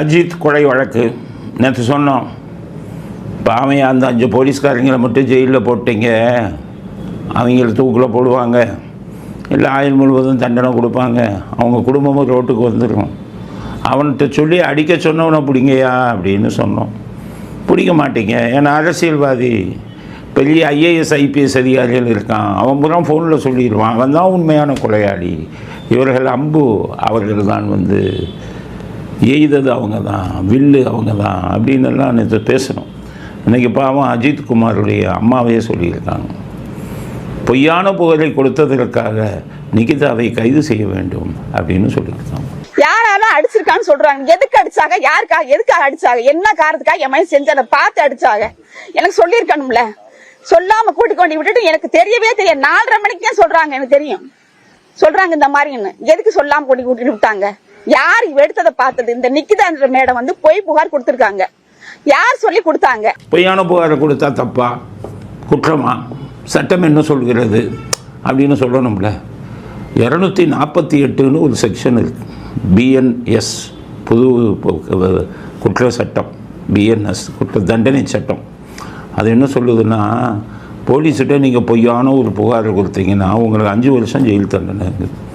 அஜித் கொலை வழக்கு. நேற்று சொன்னோம். பாவம் அந்த அஞ்சு போலீஸ்காரங்களை மட்டும் ஜெயிலில் போட்டீங்க. அவங்கள தூக்கில் போடுவாங்க. இல்லை ஆயுள் முழுவதும் தண்டனை கொடுப்பாங்க. அவங்க குடும்பமும் ரோட்டுக்கு வந்துடும் அவன்கிட்ட சொல்லி அடிக்க சொன்னவனை பிடிங்கயா அப்படின்னு சொன்னோம். பிடிக்க மாட்டீங்க. ஏன்னா அரசியல்வாதி பெரிய ஐஏஎஸ் ஐபிஎஸ் அதிகாரிகள் இருக்கான். அவன் பூரா ஃபோனில் சொல்லிடுவான். அவன் தான் உண்மையான கொலையாளி. இவர்கள் அம்பு. அவர்கள் தான் வந்து எய்தது அவங்க தான் வில்லு அவங்க தான் அப்படின்னு எல்லாம் நேற்று பேசணும். இன்றைக்கி பாவம் அஜித் குமாருடைய அம்மாவையே சொல்லியிருக்காங்க. பொய்யான புகழை கொடுத்ததற்காக நிகிதாவை கைது செய்ய வேண்டும் அப்படின்னு சொல்லியிருக்காங்க. யாராலும் அடிச்சிருக்கான்னு சொல்றாங்க? எதுக்கு அடிச்சாங்க? யாருக்காக? எதுக்காக அடிச்சாங்க? என்ன காரணத்துக்காக என் மகன் செஞ்சதை பார்த்து அடிச்சாங்க? எனக்கு சொல்லியிருக்கணும்ல. சொல்லாம கூட்டி கொண்டு விட்டுட்டு எனக்கு தெரியவே தெரியும் நாலரை மணிக்கே சொல்றாங்க எனக்கு தெரியும். சொல்றாங்க இந்த மாதிரின்னு எதுக்கு சொல்லாம கூட்டி கூட்டிட்டு விட்டாங்க யார் எடுத்ததை பார்த்தது? இந்த நிக்கிதான்ற மேடம் வந்து பொய் புகார் கொடுத்துருக்காங்க. யார் சொல்லி கொடுத்தாங்க? பொய்யான புகாரை கொடுத்தா தப்பா? குற்றமா? சட்டம் என்ன சொல்கிறது? அப்படின்னு சொல்லணும்ல. இரநூத்தி நாற்பத்தி எட்டுன்னு ஒரு செக்ஷன் இருக்கு பிஎன்எஸ் புது குற்ற சட்டம். பிஎன்எஸ் குற்ற தண்டனை சட்டம். அது என்ன சொல்லுதுன்னா போலீஸ்கிட்ட நீங்கள் பொய்யான ஒரு புகாரை கொடுத்தீங்கன்னா உங்களுக்கு அஞ்சு வருஷம் ஜெயில் தண்டனை இருக்குது.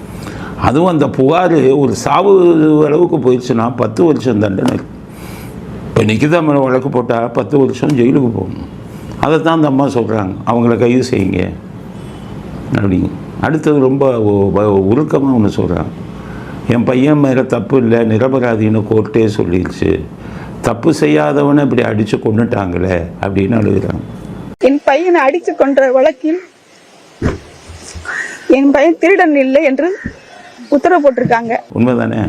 அதுவும் அந்த புகார் ஒரு சாவு அளவுக்கு போயிடுச்சுன்னா பத்து வருஷம் தண்டனை. இப்போ நிக்கிதா மேலே வழக்கு போட்டால் பத்து வருஷம் ஜெயிலுக்கு போகணும். அதை தான் அந்த அம்மா சொல்கிறாங்க அவங்கள கைது செய்யுங்க. அப்படிங்க அடுத்தது ரொம்ப உருக்கமாக ஒன்று சொல்கிறாங்க என் பையன் மேலே தப்பு இல்லை நிரபராதின்னு கோர்ட்டே சொல்லிடுச்சு தப்பு செய்யாதவனை இப்படி அடித்து கொண்டுட்டாங்களே அப்படின்னு அழுகிறாங்க. என் பையனை அடித்து கொன்ற வழக்கில் என் பையன் திருடன் இல்லை என்று உத்தரவு போட்டிருக்காங்க. உண்மைதானே?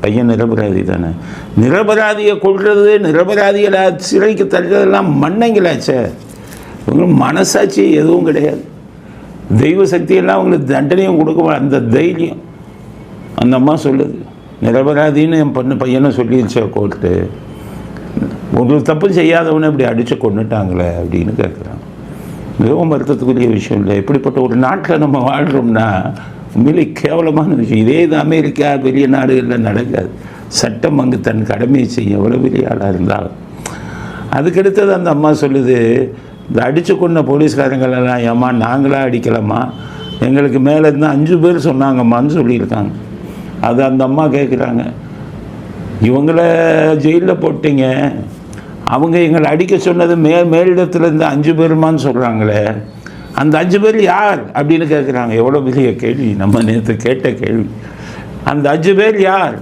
பையன் நிரபராதி தானே? நிரபராதியை கொள்வது நிரபராதிகளை சிறைக்கு தள்ளுறதெல்லாம் மண்ணங்களாச்சே இவங்க மனசாட்சி எதுவும் கிடையாது. தெய்வ சக்தியெல்லாம் அவங்களுக்கு தண்டனையும் கொடுக்க அந்த தைரியம். அந்த அம்மா சொல்லுது நிரபராதின்னு என் பொண்ணு பையனை சொல்லிடுச்ச கோர்ட்டு. ஒரு தப்பு செய்யாதவனை இப்படி அடித்து கொண்டுட்டாங்களே அப்படின்னு கேட்குறான் மிகவும் வருத்தத்துக்குரிய விஷயம் இல்லை. இப்படிப்பட்ட ஒரு நாட்டில் நம்ம வாழ்கிறோம்னா உண்மையிலே கேவலமான விஷயம். இதே இது அமெரிக்கா பெரிய நாடுகளில் நடக்காது. சட்டம் அங்கு தன் கடமையை செய்யும் எவ்வளோ பெரிய ஆளாக இருந்தாலும். அதுக்கடுத்தது அந்த அம்மா சொல்லுது இந்த அடித்து கொண்ட போலீஸ்காரங்களெல்லாம் ஏம்மா நாங்களாக அடிக்கலாமா எங்களுக்கு மேலே இருந்தால் அஞ்சு பேர் சொன்னாங்கம்மான்னு சொல்லியிருக்காங்க. அது அந்த அம்மா கேட்குறாங்க இவங்கள ஜெயிலில் போட்டீங்க. அவங்க எங்களை அடிக்க சொன்னது மே மேலிடத்துலேருந்து அஞ்சு பேருமான்னு சொல்கிறாங்களே அந்த அஞ்சு பேர் யார் அப்படின்னு கேட்குறாங்க எவ்வளோ பெரிய கேள்வி. நம்ம நேற்று கேட்ட கேள்வி. அந்த அஞ்சு பேர் யார்?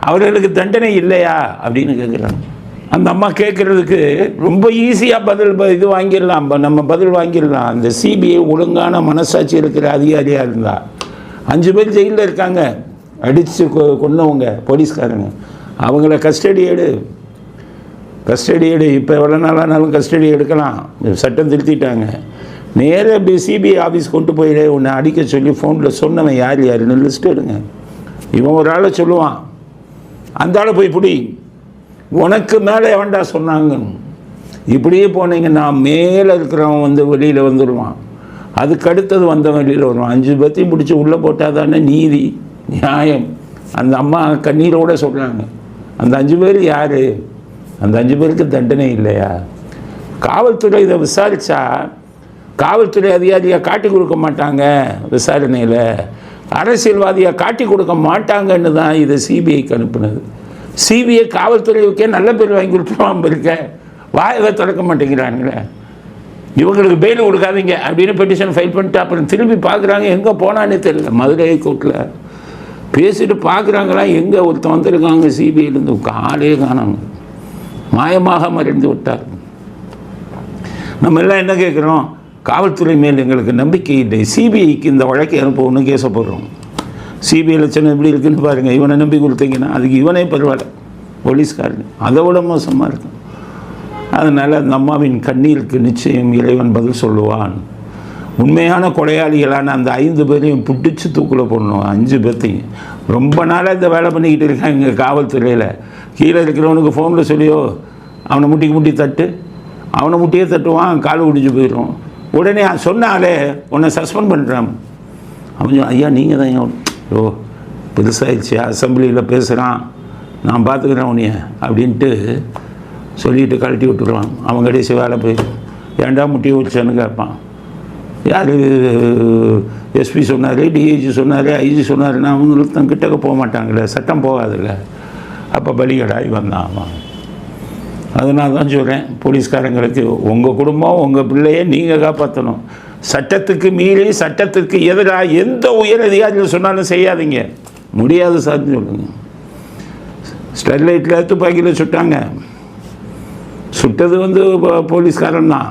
அவர்களுக்கு தண்டனை இல்லையா? அப்படின்னு கேட்குறாங்க அந்த அம்மா கேட்குறதுக்கு ரொம்ப ஈஸியாக பதில் ப- இது வாங்கிடலாம். நம்ம பதில் வாங்கிடலாம். அந்த சிபிஐ ஒழுங்கான மனசாட்சி இருக்கிற அதிகாரியாக இருந்தா. அஞ்சு பேர் ஜெயிலில் இருக்காங்க. அடித்து கொன்னவங்க போலீஸ்காரங்க. அவங்கள கஸ்டடி எடு. கஸ்டடி எடு. இப்போ எவ்வளோ நாளானாலும் கஸ்டடி எடுக்கலாம். சட்டம் திருத்திட்டாங்க. நேராக இப்படி சிபிஐ ஆஃபீஸ் கொண்டு போயிடு உன்னை அடிக்க சொல்லி ஃபோனில் சொன்னவன் யார் யாருன்னு லிஸ்ட் எடுங்க. இவன் ஒரு ஆளை சொல்லுவான். அந்த ஆளை போய் பிடி. உனக்கு மேலே எவன்டா சொன்னாங்க இப்படியே போனீங்கன்னா மேலே இருக்கிறவன் வந்து வெளியில் வந்துடுவான் அதுக்கு அடுத்தது வந்தவன் வெளியில் வருவான். அஞ்சு பேர்த்தையும் பிடிச்சி உள்ளே போட்டால் தானே நீதி நியாயம். அந்த அம்மா கண்ணீரோட சொல்கிறாங்க அந்த அஞ்சு பேர் யார்? அந்த அஞ்சு பேருக்கு தண்டனை இல்லையா? காவல்துறை இதை விசாரித்தா காவல்துறை அதிகாரியாக காட்டி கொடுக்க மாட்டாங்க விசாரணையில். அரசியல்வாதியாக காட்டி கொடுக்க மாட்டாங்கன்னு தான் இதை சிபிஐக்கு அனுப்புனது. சிபிஐ காவல்துறைக்கே நல்ல பேர் வாங்கி கொடுத்துருவான் இருக்க. வாயவை திறக்க மாட்டேங்கிறானுங்களே. இவங்களுக்கு பெயில் கொடுக்காதீங்க அப்படின்னு பெட்டிஷன் ஃபைல் பண்ணிட்டு அப்புறம் திரும்பி பார்க்குறாங்க எங்கே போனானே தெரியல. மதுரை கோர்ட்டில் பேசிட்டு பார்க்குறாங்களா எங்கே ஒருத்தன் வந்திருக்காங்க சிபிஐலேருந்து காலே காணாங்க மாயமாக மறைந்து விட்டார். நம்ம எல்லாம் என்ன கேட்குறோம்? காவல்துறை மேல் எங்களுக்கு நம்பிக்கை இல்லை. சிபிஐக்கு இந்த வழக்கை அனுப்பணும்னு கேச போடுறோம். சிபிஐ லட்சணம் எப்படி இருக்குன்னு பாருங்கள் இவனை நம்பி கொடுத்தீங்கன்னா அதுக்கு இவனே பரவாயில்ல. போலீஸ்காரன். அதை விட மோசமாக இருக்கும். அதனால் அந்த அம்மாவின் கண்ணீருக்கு நிச்சயம் இறைவன் பதில் சொல்லுவான். உண்மையான கொலையாளிகளான அந்த ஐந்து பேரையும் பிடிச்சி தூக்கில் போடணும். அஞ்சு பேர்த்தையும். ரொம்ப நாளாக இந்த வேலை பண்ணிக்கிட்டு இருக்காங்க இங்கே காவல்துறையில். கீழே இருக்கிறவனுக்கு ஃபோனில் சொல்லியோ அவனை முட்டிக்கு முட்டி தட்டு. அவனை முட்டியே தட்டுவான். கால் குடிச்சு போயிடும். உடனே சொன்னாலே உன்னை சஸ்பெண்ட் பண்ணுறான் அவன் ஐயா நீங்கள் தான் ஓ பெருசாகிடுச்சு அசம்பிளியில் பேசுகிறான் நான் பார்த்துக்கிறேன் உன்னைய அப்படின்ட்டு சொல்லிட்டு கழட்டி விட்டுருவான். அவன் கடைசி வேலை போயிடும் ஏன்டா முட்டி வச்சான்னு கேட்பான். யார்? எஸ்பி சொன்னார் டிஐஜி சொன்னார் ஐஜி சொன்னாருன்னா அவங்களுக்கு தான் கிட்டக்க போக மாட்டாங்கல்ல சட்டம் போகாதுல்ல. அப்போ பலிகடாய் வந்தான் அவன். அதனால தான் சொல்கிறேன் போலீஸ்காரங்களுக்கு உங்கள் குடும்பம் உங்கள் பிள்ளையை நீங்கள் காப்பாற்றணும் சட்டத்துக்கு மீறி சட்டத்துக்கு எதிராக எந்த உயர் அதிகாரிகள் சொன்னாலும் செய்யாதீங்க. முடியாது சார்னு சொல்லுங்க. ஸ்டெர்லைட்டில் துப்பாக்கியில் சுட்டாங்க. சுட்டது வந்து போலீஸ்காரன் தான்.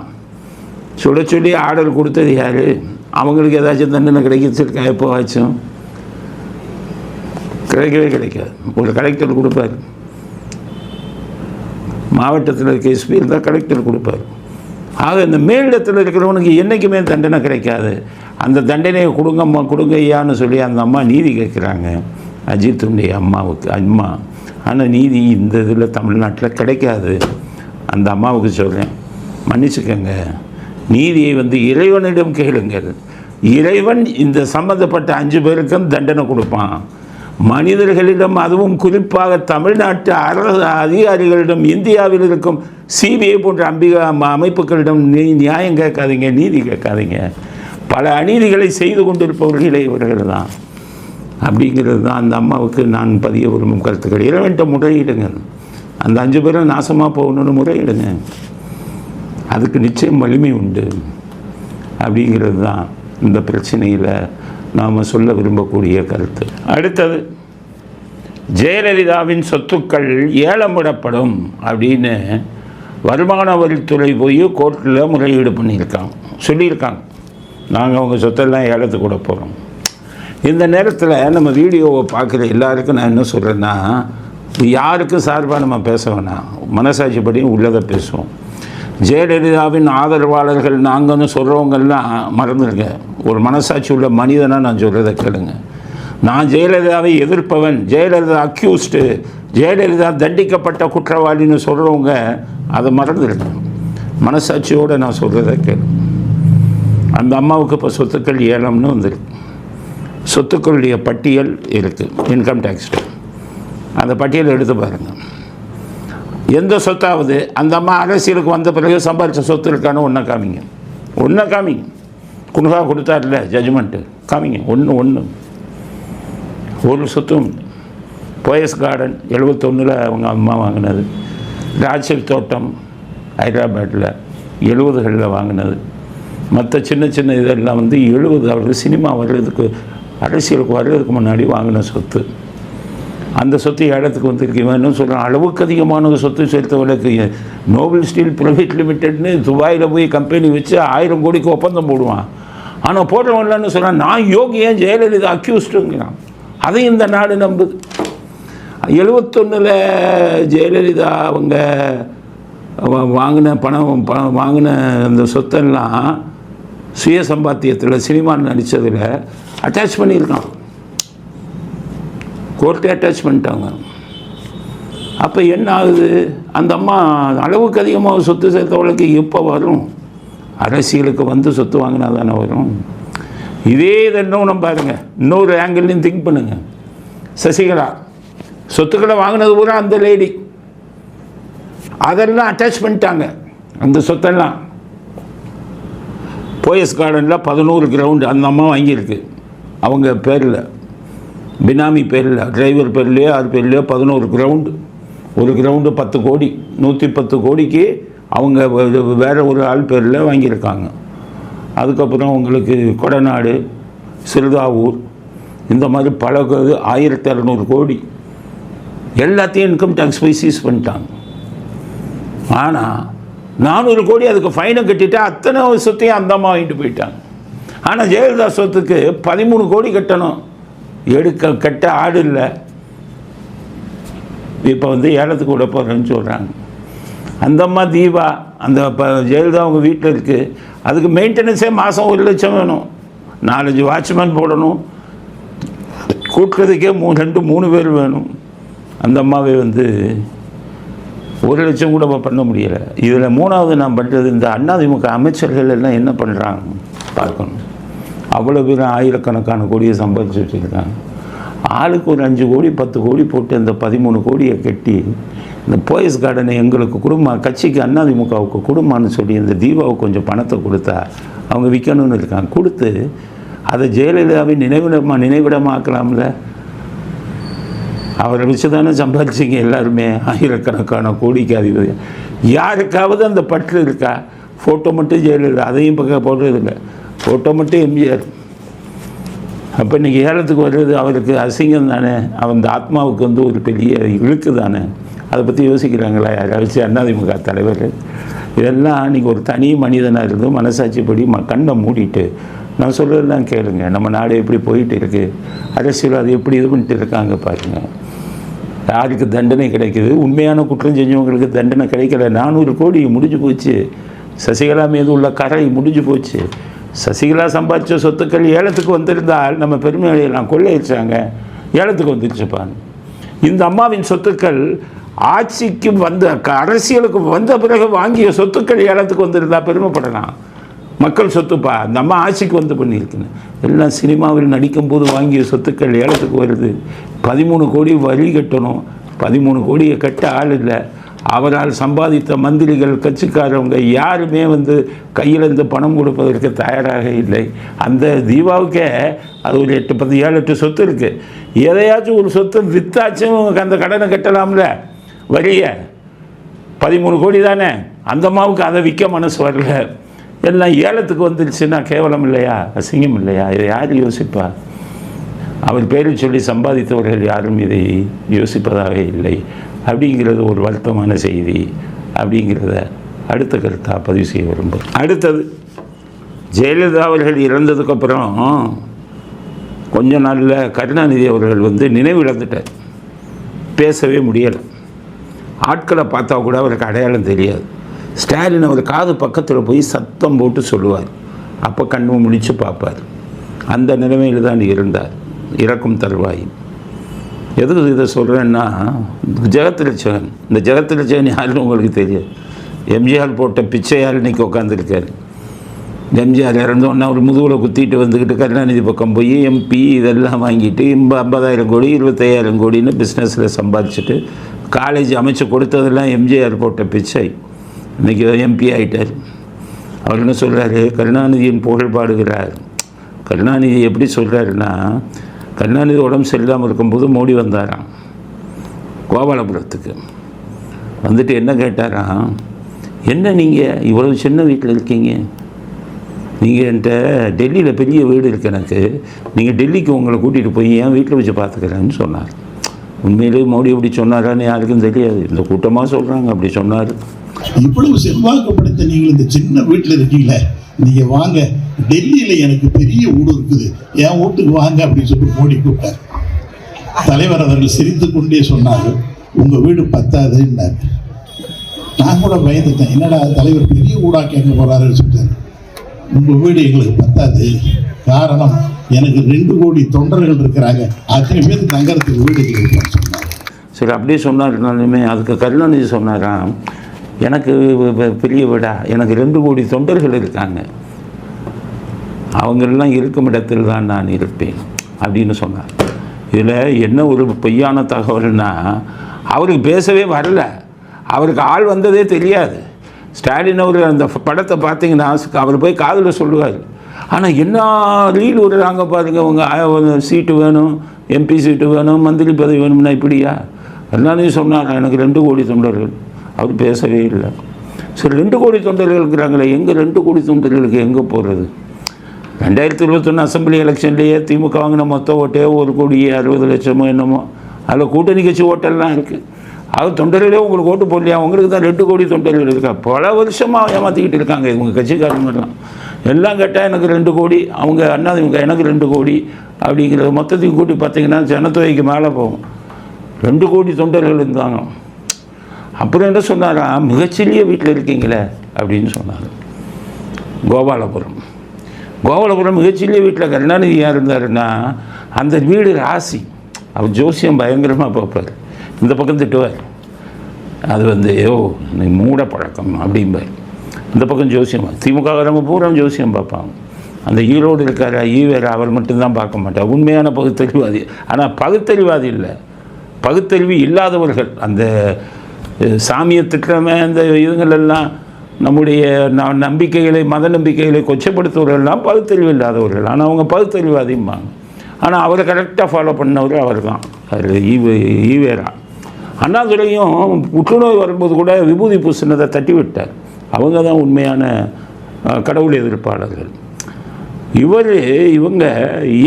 சுட சொல்லி ஆர்டர் கொடுத்தது யார்? அவங்களுக்கு ஏதாச்சும் தண்டனை கிடைக்கிச்சிருக்கா எப்போ ஆச்சும் கிடைக்கவே கிடைக்காது. ஒரு கலெக்டர் கொடுப்பாரு. மாவட்டத்தில் இருக்க எஸ்பி இருந்தால் கலெக்டர் கொடுப்பார். ஆக இந்த மேலிடத்தில் இருக்கிறவனுக்கு என்றைக்குமே தண்டனை கிடைக்காது. அந்த தண்டனையை கொடுங்கம்மா கொடுங்க ஐயான்னு சொல்லி அந்த அம்மா நீதி கேட்குறாங்க. அஜித்துடைய அம்மாவுக்கு அம்மா ஆனால் நீதி இந்த இதில் தமிழ்நாட்டில் கிடைக்காது. அந்த அம்மாவுக்கு சொல்கிறேன் மன்னிச்சுக்கங்க. நீதியை வந்து இறைவனிடம் கேளுங்கள். இறைவன் இந்த சம்மந்தப்பட்ட அஞ்சு பேருக்கும் தண்டனை கொடுப்பான். மனிதர்களிடம் அதுவும் குறிப்பாக தமிழ்நாட்டு அரசு அதிகாரிகளிடம் இந்தியாவில் இருக்கும் சிபிஐ போன்ற அம்பிகா அமைப்புகளிடம் நீ நியாயம் கேட்காதீங்க நீதி கேட்காதீங்க. பல அநீதிகளை செய்து கொண்டிருப்பவர்களே இவர்கள் தான். அப்படிங்கிறது தான் அந்த அம்மாவுக்கு நான் பதிய விரும்பும் கருத்துக்கள். இறைவன்ட்ட முறையிடுங்க. அந்த அஞ்சு பேரும் நாசமாக போகணும்னு முறையிடுங்க. அதுக்கு நிச்சயம் வலிமை உண்டு. அப்படிங்கிறது தான் இந்த பிரச்சனையில் நாம் சொல்ல விரும்பக்கூடிய கருத்து. அடுத்தது ஜெயலலிதாவின் சொத்துக்கள் ஏலமிடப்படும் அப்படின்னு வருமான வரித்துறை போய் கோர்ட்டில் முறையீடு பண்ணியிருக்காங்க சொல்லியிருக்காங்க. நாங்கள் அவங்க சொத்தெல்லாம் ஏலத்துக்கு கூட போகிறோம் இந்த நேரத்தில் நம்ம வீடியோவை பார்க்குற எல்லாருக்கும் நான் என்ன சொல்கிறேன்னா யாருக்கும் சார்பாக நம்ம பேச வேணாம். மனசாட்சிப்படியும் உள்ளதை பேசுவோம். ஜெயலலிதாவின் ஆதரவாளர்கள் நாங்கள்னு சொல்கிறவங்கெல்லாம் மறந்துருங்க. ஒரு மனசாட்சி உள்ள மனிதனாக நான் சொல்கிறத கேளுங்க. நான் ஜெயலலிதாவை எதிர்ப்பவன் ஜெயலலிதா அக்யூஸ்டு ஜெயலலிதா தண்டிக்கப்பட்ட குற்றவாளின்னு சொல்கிறவங்க அதை மறந்துடுங்க மனசாட்சியோடு நான் சொல்கிறத கேளு. அந்த அம்மாவுக்கு இப்போ சொத்துக்கள் ஏலம்னு வந்துருக்கு. சொத்துக்களுடைய பட்டியல் இருக்குது இன்கம் டேக்ஸில் அந்த பட்டியலை எடுத்து பாருங்கள் எந்த சொத்தாவது? அந்த அம்மா அரசியலுக்கு வந்த பிறகு சம்பாதிச்ச சொத்து இருக்கான்னு ஒன்றா காமிங்க. ஒன்றா காமிங்க. குன்ஹா கொடுத்தார்ல ஜட்ஜ்மெண்ட்டு காமிங்க. ஒன்று ஒன்று ஒரு சொத்தும். போயஸ் கார்டன் எழுபத்தொன்னில் அவங்க அம்மா வாங்கினது. ராஜ்சில் தோட்டம் ஹைதராபாத்தில் எழுபதுகளில் வாங்கினது. மற்ற சின்ன சின்ன இதெல்லாம் வந்து எழுபது அவர் சினிமா வர்றதுக்கு அரசியலுக்கு வர்றதுக்கு முன்னாடி வாங்கின சொத்து. அந்த சொத்து இடத்துக்கு வந்திருக்கு இவன் என்ன சொல்கிறான் அளவுக்கு அதிகமான சொத்து சேர்த்தவளுக்கு நோபல் ஸ்டீல் ப்ரைவேட் லிமிடெட்னு துபாயில் போய் கம்பெனி வச்சு ஆயிரம் கோடிக்கு ஒப்பந்தம் போடுவான். ஆனால் போடுறவன்லன்னு சொல்கிறான் நான் யோகியன் ஜெயலலிதா அக்யூஸ்டுங்கிறான் அதை இந்த நாடு நம்புது எழுபத்தொன்னில் ஜெயலலிதா அவங்க வாங்கின பணம் பணம் வாங்கின அந்த சொத்தெல்லாம் சுய சம்பாத்தியத்தில் சினிமா நடித்ததில் அட்டாச் பண்ணியிருக்கான். கோர்ட்டே அட்டாச் பண்ணிட்டாங்க. அப்போ என்ன ஆகுது? அந்த அம்மா அளவுக்கு அதிகமாக சொத்து சேர்த்தவளுக்கு எப்போ வரும்? அரசியலுக்கு வந்து சொத்து வாங்கினா தானே வரும். இதே இதை இன்னும் பாருங்க. இன்னொரு ஆங்கிள்லையும் திங்க் பண்ணுங்கள் சசிகலா சொத்துக்களை வாங்கினது பூரா அந்த லேடி அதெல்லாம் அட்டாச் பண்ணிட்டாங்க. அந்த சொத்தெல்லாம். போயஸ் கார்டனில் பதினோரு கிரவுண்டு அந்த அம்மா வாங்கியிருக்கு. அவங்க பேரில். பினாமி பேரில் டிரைவர் பேர்லேயோ யார் பேர்லேயோ பதினோரு கிரவுண்டு ஒரு கிரவுண்டு பத்து கோடி நூற்றி பத்து கோடிக்கு அவங்க வேறு வேற ஒரு ஆள் பேரில் வாங்கியிருக்காங்க. அதுக்கப்புறம் உங்களுக்கு கொடநாடு சிறுதாவூர் இந்த மாதிரி பல ஆயிரத்தி அறநூறு கோடி. எல்லாத்தையும் இன்கம் டேக்ஸ் போய் சீஸ் பண்ணிட்டாங்க. ஆனால் நானூறு கோடி அதுக்கு ஃபைனை கட்டிட்டு அத்தனை சொத்தையும் அந்த அம்மா வாங்கிட்டு போயிட்டாங்க. ஆனால் ஜெயலலிதா சொத்துக்கு பதிமூணு கோடி கட்டணும். எடுக்க கட்ட ஆடு இல்லை. இப்போ வந்து ஏலத்துக்கு விட போகிறேன்னு சொல்கிறாங்க அந்த அம்மா தீபா அந்த இப்போ ஜெயலலிதா அவங்க வீட்டில் இருக்குது அதுக்கு மெயின்டெனன்ஸே மாதம் ஒரு லட்சம் வேணும். நாலஞ்சு வாட்ச்மேன் போடணும். கூட்டுறதுக்கே மூ ரெண்டு மூணு பேர் வேணும். அந்த அம்மாவே வந்து ஒரு லட்சம் கூட பண்ண முடியலை. இதில் மூணாவது நான் பண்ணுறது இந்த அண்ணாதிமுக அமைச்சர்கள் எல்லாம் என்ன பண்ணுறாங்க பார்க்கணும். அவ்வளோ பேர் ஆயிரக்கணக்கான கோடியை சம்பாதிச்சு வச்சுருக்காங்க ஆளுக்கு ஒரு அஞ்சு கோடி பத்து கோடி போட்டு அந்த பதிமூணு கோடியை கட்டி இந்த போயஸ் கார்டனை எங்களுக்கு குடும்ப கட்சிக்கு அண்ணாதிமுகவுக்கு குடும்பம்னு சொல்லி இந்த தீபாவுக்கு கொஞ்சம் பணத்தை கொடுத்தா அவங்க விற்கணும்னு இருக்காங்க. கொடுத்து அதை ஜெயலலிதாவை நினைவிடமா நினைவிடமாக்கலாம்ல? அவரை வச்சு தானே சம்பாதிச்சிங்க எல்லாருமே? ஆயிரக்கணக்கான கோடிக்கு அதிபதி. யாருக்காவது அந்த பற்று இருக்கா? ஃபோட்டோ மட்டும் ஜெயலலிதா அதையும் பக்கம் போடுறதில்ல. ஃபோட்டோ மட்டும் எம்ஜிஆர். அப்போ இன்றைக்கி ஏலத்துக்கு வர்றது அவருக்கு அசிங்கம் தானே? அவன் ஆத்மாவுக்கு வந்து ஒரு பெரிய இழுக்கு தானே? அதை பற்றி யோசிக்கிறாங்களா யாராவது அண்ணாதிமுக தலைவர். இதெல்லாம் நீங்கள் ஒரு தனி மனிதனாக இருந்து மனசாட்சிப்படி ம கண்ணை மூடிட்டு நான் சொல்கிறதெல்லாம் கேளுங்க. நம்ம நாடு எப்படி போயிட்டு இருக்குது அரசியல் அது எப்படி இது பண்ணிட்டு இருக்காங்க பாருங்கள் யாருக்கு தண்டனை கிடைக்குது? உண்மையான குற்றம் செஞ்சவங்களுக்கு தண்டனை கிடைக்கல. நானூறு கோடி முடிஞ்சு போச்சு. சசிகலா மீது உள்ள கரை முடிஞ்சு போச்சு. சசிகலா சம்பாதிச்ச சொத்துக்கள் ஏலத்துக்கு வந்திருந்தால் நம்ம பெருமை அடையலாம் கொள்ளையடிச்சாங்க. ஏலத்துக்கு வந்துருச்சுப்பான் இந்த அம்மாவின் சொத்துக்கள் ஆட்சிக்கு வந்த அரசியலுக்கு வந்த பிறகு வாங்கிய சொத்துக்கள் ஏலத்துக்கு வந்திருந்தால் பெருமைப்படலாம். மக்கள் சொத்துப்பா அந்த அம்மா ஆட்சிக்கு வந்து பண்ணியிருக்குன்னு. எல்லாம் சினிமாவில் நடிக்கும்போது வாங்கிய சொத்துக்கள் ஏலத்துக்கு வருது. பதிமூணு கோடி வரி கட்டணும். பதிமூணு கோடியை கட்ட ஆள் இல்லை. அவரால் சம்பாதித்த மந்திரிகள் கட்சிக்காரவங்க யாருமே வந்து கையில் இருந்து பணம் கொடுப்பதற்கு தயாராக இல்லை. அந்த தீபாவுக்கே அது ஒரு எட்டு பத்து ஏழு எட்டு சொத்து இருக்குது எதையாச்சும் ஒரு சொத்து வித்தாச்சும் அந்த கடனை கட்டலாம்ல. வரிய பதிமூணு கோடி தானே. அந்த அம்மாவுக்கு அதை விற்க மனசு வரல. எல்லாம் ஏலத்துக்கு வந்துருச்சுன்னா கேவலம் இல்லையா? அசிங்கம் இல்லையா? இதை யார் யோசிப்பா? அவர் பேரை சொல்லி சம்பாதித்தவர்கள் யாரும் இதை யோசிப்பதாக இல்லை. அப்படிங்கிறது ஒரு வருத்தமான செய்தி அப்படிங்கிறத அடுத்த கருத்தாக பதிவு செய்ய விரும்புகிறேன் அடுத்தது ஜெயலலிதா அவர்கள் இறந்ததுக்கப்புறம் கொஞ்ச நாளில் கருணாநிதி அவர்கள் வந்து நினைவிழந்துட்டார். பேசவே முடியலை. ஆட்களை பார்த்தா கூட அவருக்கு அடையாளம் தெரியாது. ஸ்டாலின் அவர் காது பக்கத்தில் போய் சத்தம் போட்டு சொல்லுவார். அப்போ கண்ணு முடித்து பார்ப்பார். அந்த நிலைமையில் தான் இருந்தார். இறக்கும் தருவாயின். எதுக்கு இதை சொல்கிறேன்னா ஜெகத்லட்சகன் இந்த ஜெகத்லட்சகன் யாருன்னு உங்களுக்கு தெரியும் எம்ஜிஆர் போட்ட பிச்சையால் இன்னைக்கு உட்காந்துருக்காரு எம்ஜிஆர் இறந்தோன்னா ஒரு முதுகில் குத்திட்டு வந்துக்கிட்டு கருணாநிதி பக்கம் போய் எம்பி இதெல்லாம் வாங்கிட்டு இம்ப ஐம்பதாயிரம் கோடி இருபத்தையாயிரம் கோடின்னு பிஸ்னஸில் சம்பாதிச்சுட்டு காலேஜ் அமைச்சு கொடுத்ததெல்லாம் எம்ஜிஆர் போட்ட பிச்சை. இன்றைக்கி எம்பி ஆகிட்டார் அவர் என்ன சொல்கிறாரு கருணாநிதியின் புகழ் பாடுகிறார். கருணாநிதி எப்படி சொல்கிறாருன்னா கருணாநிதி உடம்பு சரியில்லாமல் இருக்கும்போது மோடி வந்தாராம். கோபாலபுரத்துக்கு. வந்துட்டு என்ன கேட்டாராம்? என்ன நீங்கள் இவ்வளவு சின்ன வீட்டில் இருக்கீங்க? நீங்கள் என்கிட்ட டெல்லியில் பெரிய வீடு இருக்கு எனக்கு. நீங்கள் டெல்லிக்கு உங்களை கூட்டிகிட்டு போய் என் வீட்டில் வச்சு பார்த்துக்கிறேன்னு சொன்னார். உண்மையிலேயே மோடி அப்படி சொன்னாரான்னு யாருக்கும் தெரியாது. இந்த கூட்டமாக சொல்கிறாங்க அப்படி சொன்னார். இவ்வளவு செல்வாக்கு படைத்த நீங்கள் இந்த சின்ன வீட்டில் இருக்கீங்களே. நீங்கள் வாங்க. டெல்லியில எனக்கு பெரிய வீடு இருக்குது. என் வீட்டுக்கு வாங்க அப்படின்னு சொல்லி மோடி கூப்பிட்டார். தலைவர் அவர்கள் சிரித்து கொண்டே சொன்னார் உங்க வீடு பத்தாதுன்னார். நான் கூட பயந்துட்டேன். என்னடா தலைவர் பெரிய ஊடாக கேட்க போறாருன்னு சொல்லிட்டாரு. உங்க வீடு எங்களுக்கு பத்தாது. காரணம் எனக்கு ரெண்டு கோடி தொண்டர்கள் இருக்கிறாங்க. அத்தனை பேருக்கு தங்கறதுக்கு வீடு இருக்குன்னு சொன்னார். சரி அப்படியே சொன்னாருனாலுமே அதுக்கு கருணாநிதி சொன்னாராம் எனக்கு பெரிய வீடா? எனக்கு ரெண்டு கோடி தொண்டர்கள் இருக்காங்க. அவங்களெல்லாம் இருக்கும் இடத்தில் தான் நான் இருப்பேன் அப்படின்னு சொன்னார். இதில் என்ன ஒரு பொய்யான தகவல்னா அவருக்கு பேசவே வரல. அவருக்கு ஆள் வந்ததே தெரியாது. ஸ்டாலின் அவர் அந்த படத்தை பார்த்தீங்கன்னா அவர் போய் காதில் சொல்லுவார். ஆனால் என்ன லீடு விடுறாங்க பாருங்க அவங்க சீட்டு வேணும் எம்பி சீட்டு வேணும் மந்திரி பதவி வேணும்னா இப்படியா? எல்லாரையும் சொன்னார் எனக்கு ரெண்டு கோடி தொண்டர்கள். அவர் பேசவே இல்லை. சரி ரெண்டு கோடி தொண்டர்கள் இருக்கிறாங்களே எங்கே ரெண்டு கோடி தொண்டர்களுக்கு எங்கே போகிறது ரெண்டாயிரத்தி இருபத்தொன்று அசம்பிளி எலெக்ஷன்லேயே திமுக வாங்கின மொத்த ஓட்டே ஒரு கோடி அறுபது லட்சமோ என்னமோ. அதில் கூட்டணி கட்சி ஓட்டெல்லாம் இருக்குது அது தொண்டர்களே உங்களுக்கு ஓட்டு போடலையா? உங்களுக்கு தான் ரெண்டு கோடி தொண்டர்கள் இருக்கா? பல வருஷமாக ஏமாற்றிக்கிட்டு இருக்காங்க இவங்க கட்சிக்காரங்கெல்லாம். எல்லாம் கேட்டால் எனக்கு ரெண்டு கோடி அவங்க அண்ணா இவங்க எனக்கு ரெண்டு கோடி அப்படிங்கிறது மொத்தத்தையும் கூட்டி பார்த்தீங்கன்னா ஜனத்தொகைக்கு மேலே போகும். ரெண்டு கோடி தொண்டர்கள் இருந்தாங்க அப்புறம் என்ன சொன்னாரா? மிகச்சிறிய வீட்டில் இருக்கீங்களே அப்படின்னு சொன்னார். கோபாலபுரம். கோவலபுரம் மிகச்சிறிய வீட்டில் கருணாநிதி யார் இருந்தாருன்னா அந்த வீடு ராசி. அவர் ஜோசியம் பயங்கரமாக பார்ப்பார். இந்த பக்கம் திட்டுவார். அது வந்து ஏ நீ மூட பழக்கம் அப்படிம்பார். இந்த பக்கம் ஜோசியம் திமுககாரங்க பூரா ஜோசியம் பார்ப்பாங்க. அந்த ஈரோடு இருக்கார் ஈவேரா அவர் மட்டும்தான் பார்க்க மாட்டார். உண்மையான பகுத்தறிவாதி. ஆனால் பகுத்தறிவாதி இல்லை. பகுத்தறிவு இல்லாதவர்கள் அந்த சாமியை திட்டமே அந்த இதுங்களெல்லாம் நம்முடைய நம்பிக்கைகளை மத நம்பிக்கைகளை கொச்சப்படுத்துவர்கள்லாம் பகுத்தறிவு இல்லாதவர்கள். ஆனால் அவங்க பகுத்தறிவாதிம்பாங்க ஆனால் அவரை கரெக்டாக ஃபாலோ பண்ணவர் அவர் தான் ஈவே ஈவேரா. அண்ணாதுரையும் புற்றுநோய் வரும்போது கூட விபூதி பூசினதை தட்டி விட்டார் அவங்க தான் உண்மையான கடவுள் எதிர்ப்பாளர்கள். இவர் இவங்க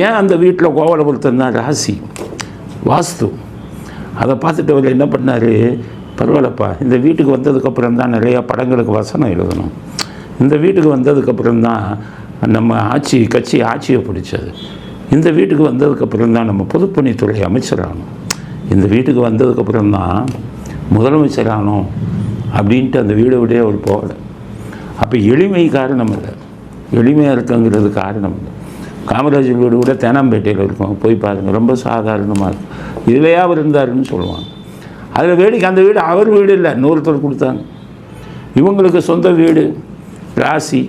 ஏன் அந்த வீட்டில் கோவலபுரத்தான் ராசி வாஸ்து. அதை பார்த்துட்டு அவர் என்ன பண்ணார்? பரவாயில்லப்பா. இந்த வீட்டுக்கு வந்ததுக்கப்புறம் தான் நிறையா படங்களுக்கு வசனம் எழுதணும். இந்த வீட்டுக்கு வந்ததுக்கப்புறம் தான் நம்ம ஆட்சி கட்சி ஆட்சியை பிடிச்சது. இந்த வீட்டுக்கு வந்ததுக்கப்புறம் தான் நம்ம பொதுப்பணித்துறை அமைச்சரானோம் இந்த வீட்டுக்கு வந்ததுக்கப்புறம் தான் முதலமைச்சரானோம் அப்படின்ட்டு அந்த வீடை விடே அவர் போகலை. அப்போ எளிமை காரணம் இல்லை. எளிமையாக இருக்குங்கிறது காரணம் இல்லை. காமராஜர் வீடு கூட தேனாம்பேட்டையில் இருக்கும். போய் பாருங்கள் ரொம்ப சாதாரணமாக இருக்கும். இதுலையே அவர் இருந்தாருன்னு சொல்லுவாங்க. அதில் வேடிக்கை அந்த வீடு அவர் வீடு இல்லை நூறுத்தர் கொடுத்தாங்க. இவங்களுக்கு சொந்த வீடு ராசி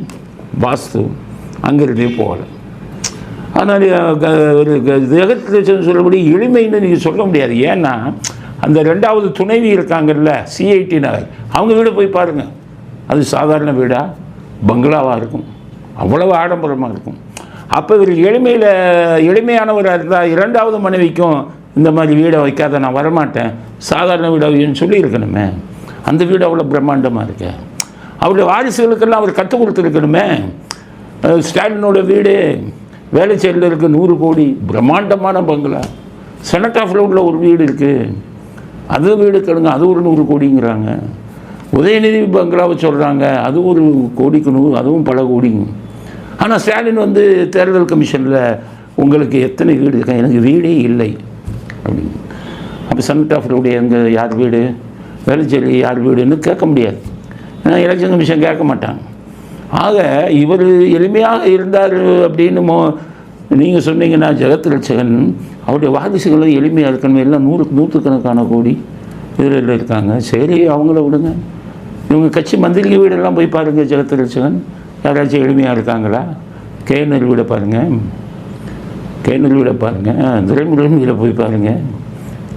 வாஸ்து அங்கிருந்தே போகலை. ஆனால் ஒரு ஜெகத்தில் சொல்லபடி எளிமைன்னு நீங்கள் சொல்ல முடியாது. ஏன்னா அந்த ரெண்டாவது துணைவி இருக்காங்கல்ல சிஐடி நகர். அவங்க வீடு போய் பாருங்கள் அது சாதாரண வீடாக பங்களாவாக இருக்கும். அவ்வளவு ஆடம்பரமாக இருக்கும். அப்போ இவர் எளிமையில் எளிமையானவராக இருந்தால் இரண்டாவது மனைவிக்கும் இந்த மாதிரி வீடை வைக்காத நான் வரமாட்டேன். சாதாரண வீடை சொல்லியிருக்கணுமே. அந்த வீடு அவ்வளோ பிரம்மாண்டமாக இருக்கு. அவருடைய வாரிசுகளுக்கெல்லாம் அவர் கற்றுக் கொடுத்துருக்கணுமே. ஸ்டாலினோட வீடு வேலைச்சேரியில் இருக்க நூறு கோடி பிரம்மாண்டமான பங்களா. செனட்டாஃபில் உள்ள ஒரு வீடு இருக்குது அது வீடு கெடுங்க அது ஒரு நூறு கோடிங்கிறாங்க. உதயநிதி பங்களாவை சொல்கிறாங்க அது ஒரு கோடிக்கு நூறு அதுவும் பல கோடிங்க ஆனால் ஸ்டாலின் வந்து தேர்தல் கமிஷனில் உங்களுக்கு எத்தனை வீடு இருக்கா? எனக்கு வீடே இல்லை. அப்படின்னு. அப்போ செனட் ஆஃப் எங்கே யார் வீடு? வேலைச்சேரி யார் வீடுன்னு கேட்க முடியாது. ஏன்னா எலெக்ஷன் கமிஷன் கேட்க மாட்டாங்க. ஆக இவர் எளிமையாக இருந்தார் அப்படின்னு மோ நீங்கள் சொன்னீங்கன்னா ஜெகத் ரட்சகன் அவருடைய வாரிசுகளும் எளிமையாக இருக்கணும். எல்லாம் நூறு நூற்றுக்கணக்கான கோடி இதில் இருக்காங்க. சரி அவங்கள விடுங்க. இவங்க கட்சி மந்திரிக வீடெல்லாம் போய் பாருங்கள் ஜெகத் ரட்சகன் யாராச்சும் எளிமையாக இருக்காங்களா? கேஎன்எல் வீடை பாருங்கள் கேஎன்எல் வீடை பாருங்கள் துரைமுருகன் வீடை போய் பாருங்கள்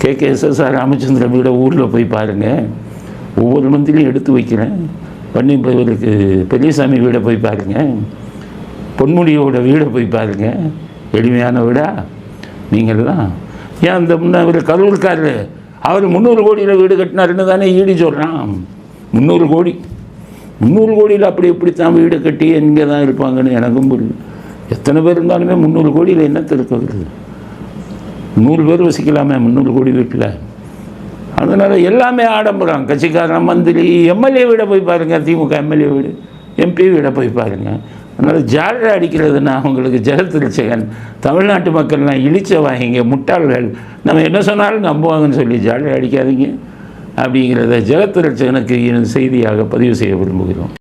கே. கே. எஸ்எஸ்ஆர் ராமச்சந்திரன் வீடை ஊரில் போய் பாருங்கள் ஒவ்வொரு மந்திரியும் எடுத்து வைக்கிறேன். பண்ணி இவருக்கு பெரியசாமி வீடை போய் பாருங்கள் பொன்முடியோட வீடை போய் பாருங்கள் எளிமையான வீடா? நீங்கள்லாம் ஏன் அந்த முன்ன அவர் கரூர்காரரு? அவர் முந்நூறு கோடியில் வீடு கட்டினாருன்னு தானே ஈடு சொல்கிறான் முந்நூறு கோடி. முந்நூறு கோடியில் அப்படி இப்படித்தான் வீடு கட்டி எங்கே தான் இருப்பாங்கன்னு எனக்கும் புரியல எத்தனை பேர் இருந்தாலுமே முந்நூறு கோடியில் என்னத்தை இருக்கிறது நூறு பேர் வசிக்கலாமே முந்நூறு கோடி வீட்டில். அதனால் எல்லாமே ஆடம்பரம். கட்சிக்காரன் மந்திரி எம்எல்ஏ வீட போய் பாருங்கள் திமுக எம்எல்ஏ வீடு எம்பி வீட போய் பாருங்கள் அதனால் ஜாலரை அடிக்கிறதுனா அவங்களுக்கு ஜெகத்திருச்சகன் தமிழ்நாட்டு மக்கள்லாம் இழிச்ச வாங்கிங்க முட்டாள்கள். நம்ம என்ன சொன்னாலும் நம்புவாங்கன்னு சொல்லி ஜாலரை அடிக்காதீங்க. அப்படிங்கிறத ஜெகத்திருச்சகனுக்கு செய்தியாக பதிவு செய்ய விரும்புகிறோம்.